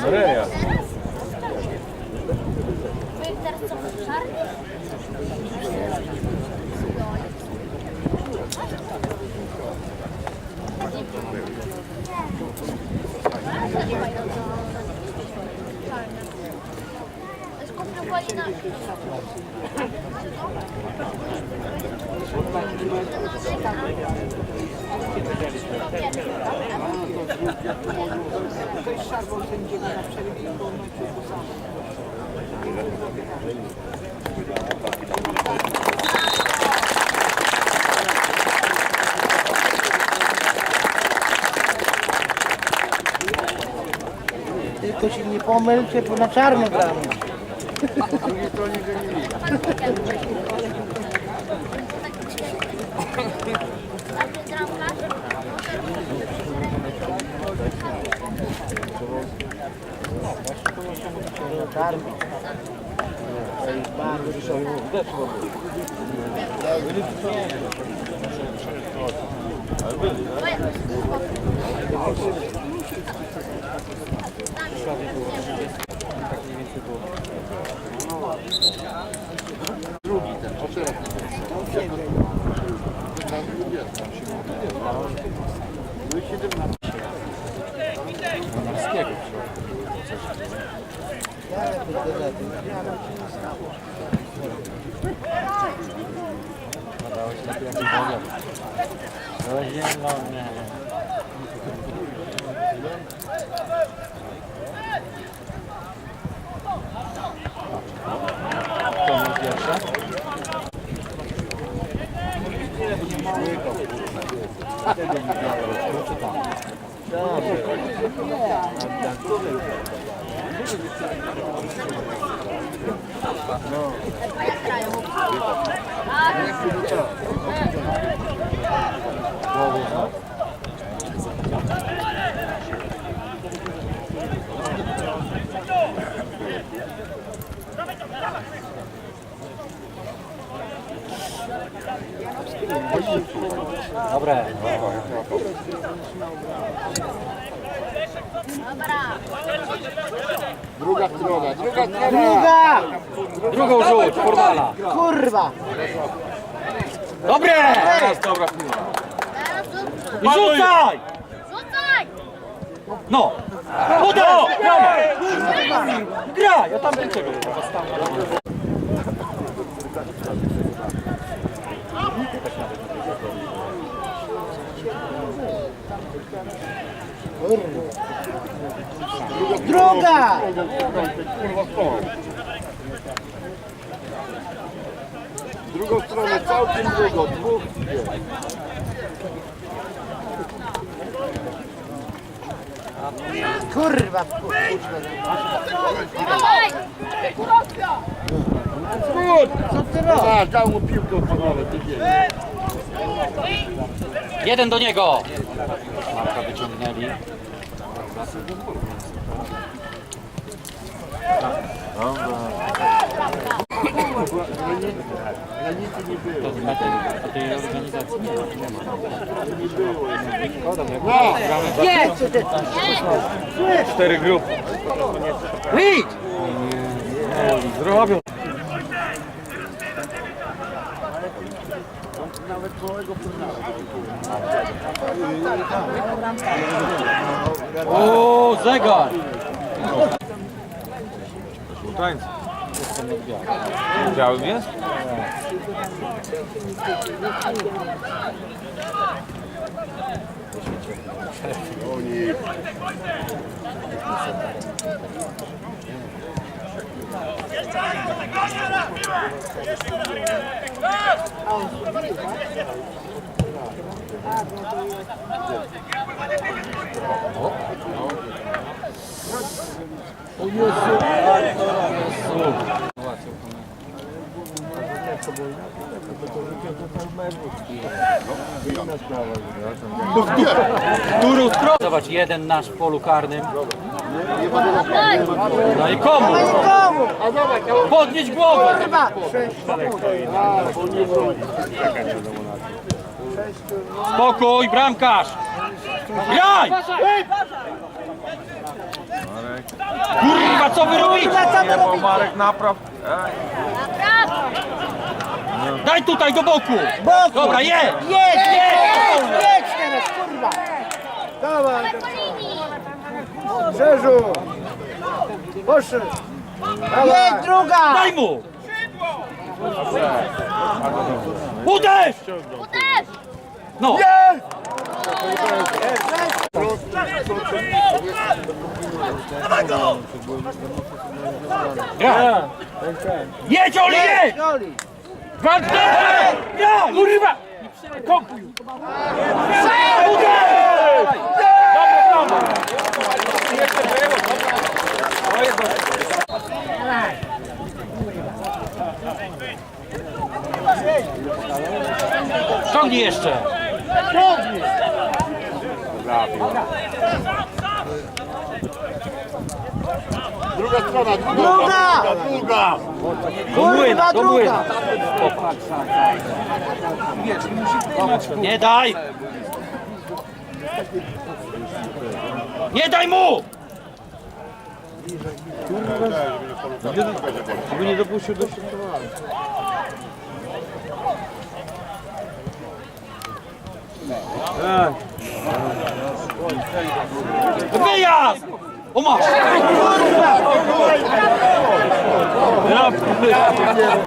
Sereja. Teraz co, Tylko się nie pomylcie, bo na czarno gramy stronie go nie widać. Darmo. Bardzo dużo weszło. Ale byli, tak? Tak mniej więcej było. Czarno. To jest bardzo Dobre. Druga strona, druga strona. Druga! Drugą rzuć, formala. Kurwa! Dobre! Teraz dobra I rzucaj! Rzucaj! No! Podaj! Graj! Graj! Ja tam czego? Druga! Drugą stronę, całkiem drugą, dwóch. Kurwa! Dawaj! Co ty robisz? Dał mu piłkę panowie, ty wiesz. Jeden do niego! Marka wyciągnęli. Granicy nie nawet gołego O, zegar! Tańc. Białym jest? Oni. Jeszcze raz, jeszcze raz, jeszcze raz, o Jezu! Zobacz, jeden nasz w polu karnym. No komu? No i komu? Podnieść głowę! Kurwa! Spokój, bramkarz! Graj! Kurwa, co wy robicie? Robicie? Marek napraw. Daj tutaj do boku! Boku. Dobra, jedź! Jedź, jedź, jedź teraz, kurwa! Dawaj! Szerzu! Poszedł! Jedź, druga! Daj mu! Uderz! Uderz! No! Graj! Jedź, Oli, jedź! Ja! Kurwa! Kokuj! Uderz! Dobra, brawo! Ciągnij jeszcze! Druga strona, druga. Druga! Druga. Kurwa, druga! Nie daj! Nie daj mu! Вы не допущу до шестого. Вияз! Омаш! Я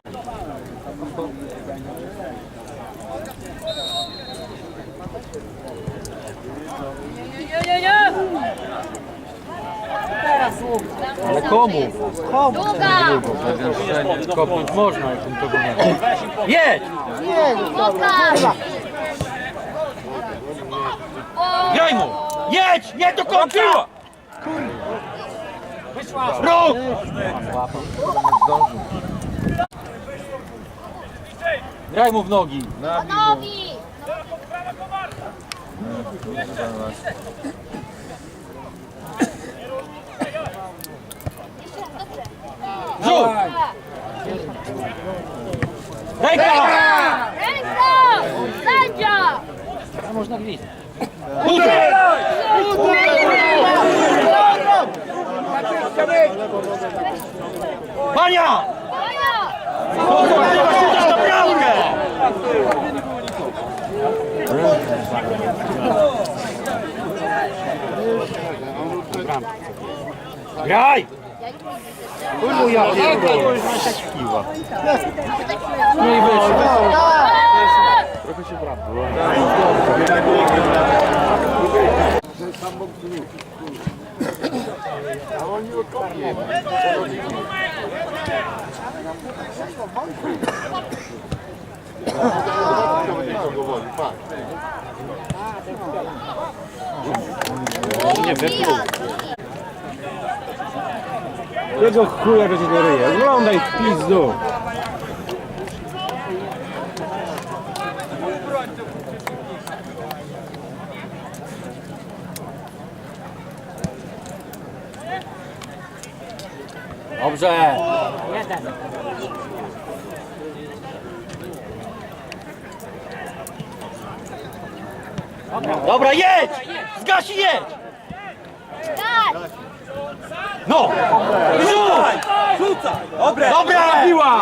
Ale komu? Długa! Kopnąć można, jak tym tego nie Jedź! Kurwa! Graj mu! Jedź! Nie do końca! Ruch! Graj mu w nogi! Nogi! Rzut! Ręka! Ręka! Sędzia! Można gwizdać. Uderz! Bania! Masz uderz na bramkę! Graj! No i wyszło. A oni okopią. To będzie kogo woli, patrz. Jego chuja go się nie ryje. Oglądaj w pizdu. Dobrze. Dobra, jedź! Zgaś i jedź! No! Dobre! Dobra! Piła!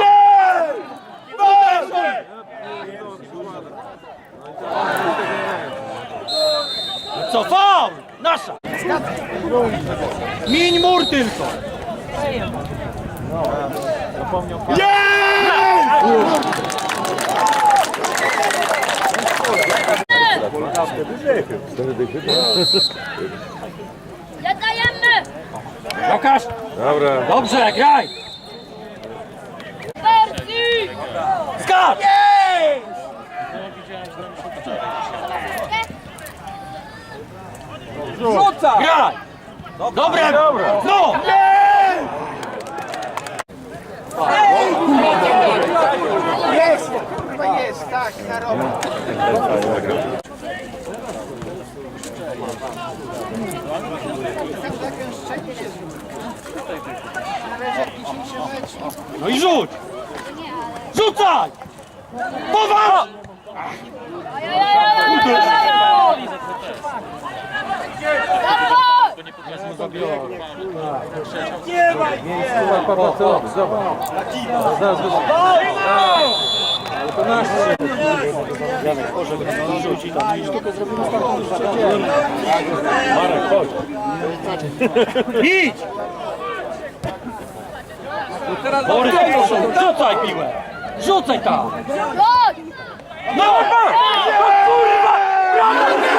Co, faul! Nasza! Miń mur tylko! Nie dajemy! Łukasz! Dobra. Dobrze, graj! Skacz! Graj! Dobre! No! Jedź, No i rzuć! Rzucaj! Powal! Zobacz, zobacz. Zaraz. Ale to nasz Marek, chodź. Idź! Borys, rzucaj piłę! Rzucaj tam! No! No! No! Kurwa!